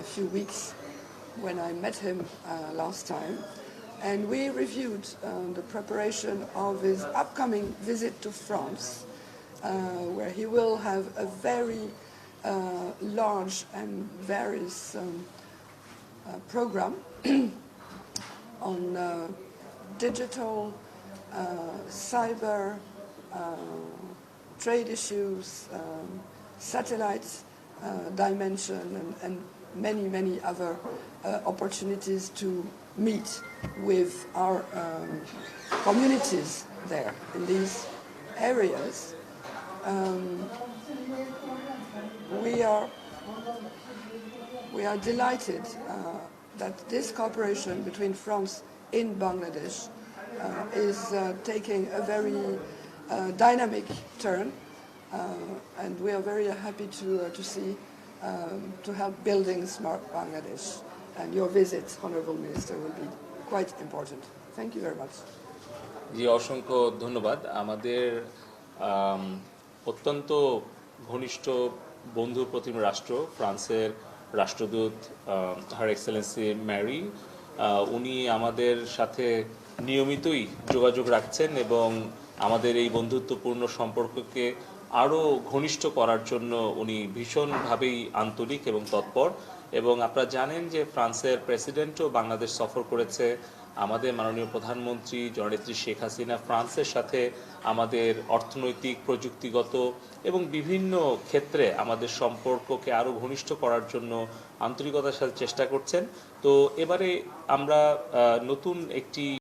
a few weeks when I met him uh, last time. And we reviewed uh, the preparation of his upcoming visit to France, uh, where he will have a very uh, large and various um, program on digital, cyber, trade issues, um, satellites uh, dimension, and, and many, many other uh, opportunities to meet with our um, communities there in these areas. Um, we are we are delighted uh, that this cooperation between France and Bangladesh uh, is uh, taking a very uh, dynamic turn, uh, and we are very happy to, to see, um, to help building smart Bangladesh. And your visit, Honorable Minister, will be quite important. Thank you very much. জি অসংখ্য ধন্যবাদ আমাদের আম, অত্যন্ত ঘনিষ্ঠ বন্ধু প্রতিম রাষ্ট্র ফ্রান্সের রাষ্ট্রদূত হার Excellency Mary উনি আমাদের সাথে নিয়মিতই যোগাযোগ রাখছেন এবং আমাদের এই বন্ধুত্বপূর্ণ সম্পর্ককে আরও ঘনিষ্ঠ করার জন্য উনি ভীষণভাবেই আন্তরিক এবং তৎপর। এবং আপনারা জানেন যে ফ্রান্সের প্রেসিডেন্টও বাংলাদেশ সফর করেছে। আমাদের মাননীয় প্রধানমন্ত্রী জননেত্রী শেখ হাসিনা ফ্রান্সের সাথে আমাদের অর্থনৈতিক, প্রযুক্তিগত এবং বিভিন্ন ক্ষেত্রে আমাদের সম্পর্ককে আরও ঘনিষ্ঠ করার জন্য আন্তরিকতার সাথে চেষ্টা করছেন। তো এবারে আমরা নতুন একটি